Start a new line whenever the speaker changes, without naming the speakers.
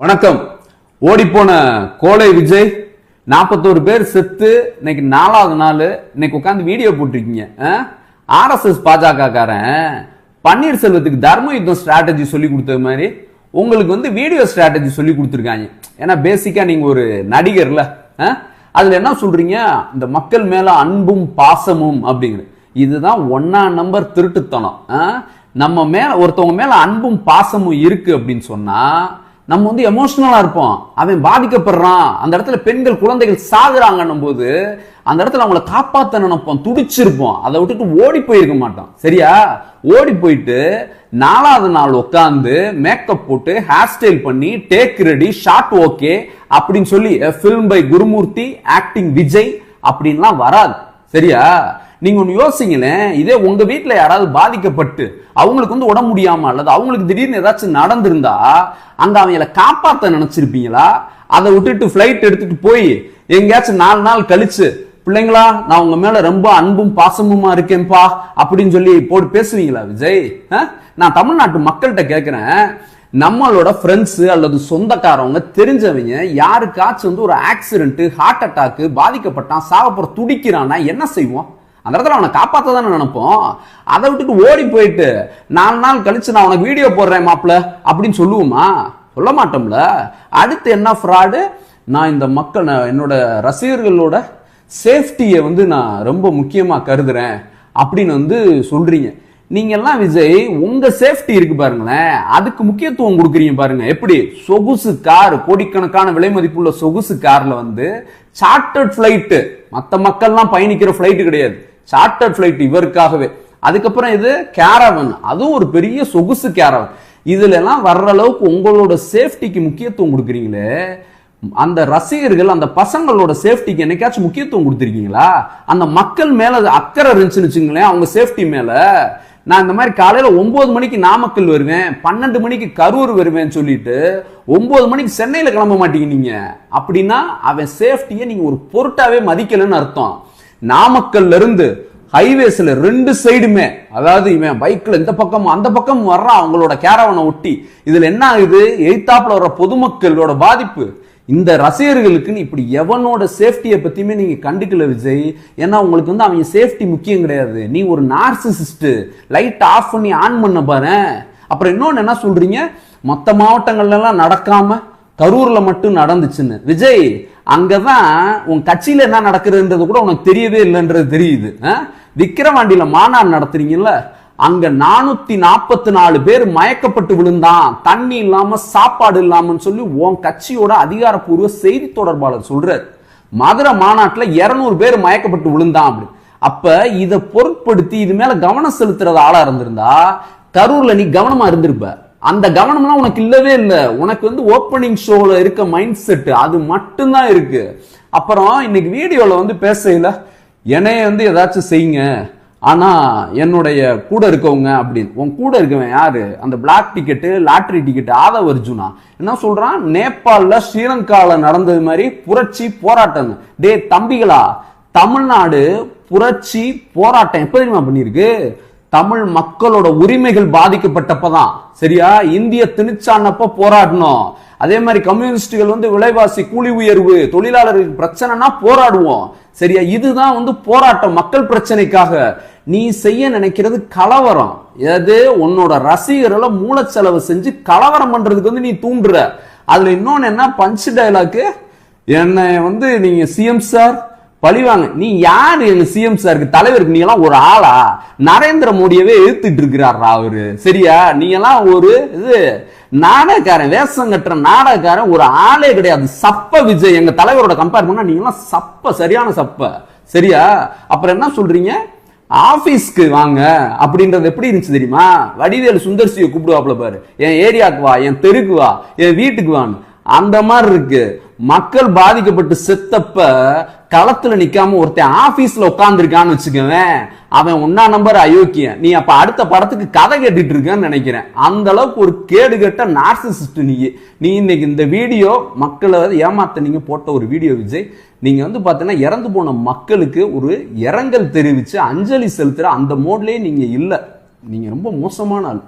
வணக்கம். ஓடிப்போன கோலை விஜய் நாற்பத்தோரு பேர் செத்து இன்னைக்கு நாலாவது நாள் இன்னைக்கு உட்காந்து வீடியோ போட்டிருக்கீங்க ஆர்எஸ்எஸ் பாஜகக்காரன் பன்னீர்செல்வத்துக்கு தர்ம யுத்தம் ஸ்ட்ராட்டஜி சொல்லி கொடுத்தது மாதிரி உங்களுக்கு வந்து வீடியோ ஸ்ட்ராட்டஜி சொல்லி கொடுத்துருக்காங்க. ஏன்னா பேசிக்காக நீங்கள் ஒரு நடிகர்ல ஆ? என்ன சொல்கிறீங்க இந்த மக்கள் மேலே அன்பும் பாசமும் அப்படிங்கிறது இதுதான் ஒன்னா நம்பர் திருட்டுத்தனம் ஆ? நம்ம மேல ஒருத்தவங்க மேல அன்பும் பாசமும் இருக்கு அப்படின்னு சொன்னா நம்ம வந்து எமோஷனலாக இருப்போம். அவன் பாதிக்கப்படுறான். அந்த இடத்துல பெண்கள் குழந்தைகள் சாகுறாங்கன்னும் போது அந்த இடத்துல அவங்கள காப்பாத்த நினைப்போம். துடிச்சிருப்போம். அதை விட்டுட்டு ஓடி போயிருக்க மாட்டோம். சரியா? ஓடி போயிட்டு நாலாவது நாள் உட்காந்து மேக்கப் போட்டு ஹேர் ஸ்டைல் பண்ணி டேக் ரெடி ஷார்ட் ஓகே அப்படின்னு சொல்லி film by Gurumurthy acting Vijay அப்படின்லாம் வராது. சரியா? நீங்க ஒன்று யோசிங்களேன் இதே உங்க வீட்டில் யாராவது பாதிக்கப்பட்டு அவங்களுக்கு வந்து உடம்பு முடியாம அல்லது அவங்களுக்கு திடீர்னு ஏதாச்சும் நடந்திருந்தா அங்க அவங்கள காப்பாத்த நினைச்சிருப்பீங்களா? அதை விட்டுட்டு ஃப்ளைட் எடுத்துட்டு போய் எங்கேயாச்சும் நாலு நாள் கழிச்சு பிள்ளைங்களா நான் உங்க மேல ரொம்ப அன்பும் பாசமுமா இருக்கேன்ப்பா அப்படின்னு சொல்லி போட்டு பேசுவீங்களா விஜய்? ஆ? நான் தமிழ்நாட்டு மக்கள்கிட்ட கேட்கிறேன் நம்மளோட ஃப்ரெண்ட்ஸ் அல்லது சொந்தக்காரவங்க தெரிஞ்சவங்க யாருக்காச்சும் வந்து ஒரு ஆக்சிடென்ட் ஹார்ட் அட்டாக்கு பாதிக்கப்பட்டான் சாகப்புற துடிக்கிறான்னா என்ன செய்வோம்? அந்த இடத்துல அவனை காப்பாற்ற தானே நினைப்போம்? அதை விட்டுட்டு ஓடி போயிட்டு நாலு நாள் கழிச்சு நான் உனக்கு வீடியோ போடுறேன் மாப்பிள்ள அப்படின்னு சொல்லுவோமா? சொல்ல மாட்டோம்ல. அடுத்து என்ன ஃப்ராடு நான் இந்த மக்கள் என்னோட ரசிகர்களோட சேஃப்டியை வந்து நான் ரொம்ப முக்கியமாக கருதுறேன் அப்படின்னு வந்து சொல்றீங்க. நீங்கெல்லாம் விஜய் உங்க சேஃப்டி இருக்கு பாருங்களேன். அதுக்கு முக்கியத்துவம் கொடுக்குறீங்க பாருங்க. எப்படி? சொகுசு கார் கோடிக்கணக்கான விலை மதிப்புள்ள சொகுசு கார்ல வந்து சார்ட்டர்ட் ஃபிளைட் மற்ற மக்கள்லாம் பயணிக்கிற ஃபிளைட் கிடையாது. சார்ட்டர்ட் ஃபிளைட் இவருக்காகவே. அதுக்கப்புறம் இது கேரவன் அதுவும் ஒரு பெரிய சொகுசு கேரவன் இதுல எல்லாம் வர்ற அளவுக்கு உங்களோட சேஃப்டிக்கு முக்கியத்துவம் கொடுக்குறீங்களே. அந்த ரசிகர்கள் அந்த பசங்களோட சேஃப்டிக்கு என்னைக்காச்சும் முக்கியத்துவம் கொடுத்துருக்கீங்களா? அந்த மக்கள் மேல அது அக்கறை இருந்துச்சுன்னு வச்சுங்களேன் அவங்க சேஃப்டி மேல. நான் இந்த மாதிரி காலையில் ஒம்பது மணிக்கு நாமக்கல் வருவேன் பன்னெண்டு மணிக்கு கரூர் வருவேன்னு சொல்லிட்டு ஒம்பது மணிக்கு சென்னையில் கிளம்ப மாட்டீங்க நீங்கள் அப்படின்னா அவன் சேஃப்டியை நீங்கள் ஒரு பொருட்டாவே மதிக்கலன்னு அர்த்தம். நாமக்கல்ல இருந்து ஹைவேஸ்ல ரெண்டு சைடுமே அதாவது இவன் பைக்ல இந்த பக்கம் அந்த பக்கம் வர்றான் அவங்களோட கேரவனை ஒட்டி. இதுல என்ன ஆகுது? எய்தாப்புல வர்ற பொதுமக்களோட பாதிப்பு. இந்த ரசிகர்களுக்குன்னு இப்படி எவனோட சேஃப்டியை பற்றியுமே நீங்கள் கண்டுக்கல விஜய். ஏன்னா உங்களுக்கு வந்து அவங்க சேஃப்டி முக்கியம் கிடையாது. நீ ஒரு நார்சிசிஸ்ட்டு லைட் ஆஃப் பண்ணி ஆன் பண்ண பாரு. அப்புறம் இன்னொன்று என்ன சொல்கிறீங்க மற்ற மாவட்டங்கள்லாம் நடக்காமல் கரூரில் மட்டும் நடந்துச்சுன்னு. விஜய் அங்கே தான் உன் கட்சியில் என்ன நடக்குதுன்றது கூட உனக்கு தெரியவே இல்லைன்றது தெரியுது. ஆ? மாநாடு நடத்துறீங்கல்ல? அங்க நானூத்தி நாற்பத்தி நாலு பேர் மயக்கப்பட்டு விழுந்தான். தண்ணி இல்லாம சாப்பாடு இல்லாமன்னு சொல்லி உன் கட்சியோட அதிகாரப்பூர்வ செய்தி தொடர்பாளர் சொல்றாரு. மதுரை மாநாட்டுல 200 பேர் மயக்கப்பட்டு விழுந்தான் அப்படி. அப்ப இதை பொருட்படுத்தி இது மேல கவனம் செலுத்துறது ஆளா இருந்திருந்தா கரூர்ல நீ கவனமா இருந்திருப்ப. அந்த கவனம்லாம் உனக்கு இல்லவே இல்லை. உனக்கு வந்து ஓப்பனிங் ஷோல இருக்க மைண்ட் செட் அது மட்டும்தான் இருக்கு. அப்புறம் இன்னைக்கு வீடியோல வந்து பேசல என்னைய வந்து ஏதாச்சும் செய்யுங்க. ஆனால் என்னுடைய கூட இருக்கவங்க அப்படின்னு உன் கூட இருக்கவன் யாரு? அந்த black ticket lottery ticket Aadhav Arjuna. என்ன சொல்றான்? நேபாளில் ஸ்ரீலங்காவில் நடந்தது மாதிரி புரட்சி போராட்டம் டே தம்பிகளா தமிழ்நாடு புரட்சி போராட்டம் எப்ப தெரியுமா பண்ணியிருக்கு? தமிழ் மக்களோட உரிமைகள் பாதிக்கப்பட்டப்பதான். சரியா? இந்திய திணிச்சானப்ப போராடணும். அதே மாதிரி கம்யூனிஸ்டுகள் வந்து விலைவாசி கூலி உயர்வு தொழிலாளர்களுக்கு பிரச்சனைனா போராடுவோம். சரியா? இதுதான் வந்து போராட்டம். மக்கள் பிரச்சனைக்காக. நீ செய்ய நினைக்கிறது கலவரம். எது? உன்னோட ரசிகர்களை மூலச்செலவு செஞ்சு கலவரம் பண்றதுக்கு வந்து நீ தூண்டுற. அதுல இன்னொன்னு என்ன? பஞ்ச் டைலாக்கு என்னை வந்து நீங்க சிஎம் சார் பழிவாங்க நீ யாரு? எங்க சிஎம் சாருக்கு தலைவருக்கு நீ எல்லாம் ஒரு ஆளா? நரேந்திர மோடியவே எழுத்துட்டு இருக்கிறாரா அவரு. சரியா? நீங்க எல்லாம் ஒரு இது நாடகக்காரன் வேஷம் கட்டுற நாடகக்காரன் ஒரு ஆளே கிடையாது. சப்ப விஜய் எங்க தலைவரோட கம்பேர் பண்ணா நீங்க எல்லாம் சப்ப சரியான சப்ப. சரியா? அப்புறம் என்ன சொல்றீங்க? ஆஃபீஸ்க்கு வாங்க. அப்படின்றது எப்படி இருந்துச்சு தெரியுமா? வடிவேலு சுந்தர்சியை கூப்பிடுவாப்ல பாரு. என் ஏரியாவுக்கு வா என் தெருக்கு வா என் வீட்டுக்கு வான்னு. அந்த மாதிரி இருக்கு. மக்கள் பாதிக்கப்பட்டு செத்தப்ப களத்துல நிக்காம ஒருத்தன் ஆபீஸ்ல உட்காந்துருக்கான்னு வச்சுக்கவேன். அவன் ஒன்னா நம்பர் அயோக்கியன். நீ அப்ப அடுத்த படத்துக்கு கதை கேட்டுட்டு இருக்கான்னு நினைக்கிறேன். அந்த அளவுக்கு ஒரு கேடு கெட்ட நார்சிசிஸ்ட் நீ. நீ இன்னைக்கு இந்த வீடியோ மக்களை ஏமாத்த நீங்க போட்ட ஒரு வீடியோ விஜய். நீங்க வந்து பாத்தீங்கன்னா இறந்து போன மக்களுக்கு ஒரு இரங்கல் தெரிவிச்சு அஞ்சலி செலுத்துற அந்த மோட்லயே நீங்க இல்ல. நீங்க ரொம்ப மோசமான ஆள்.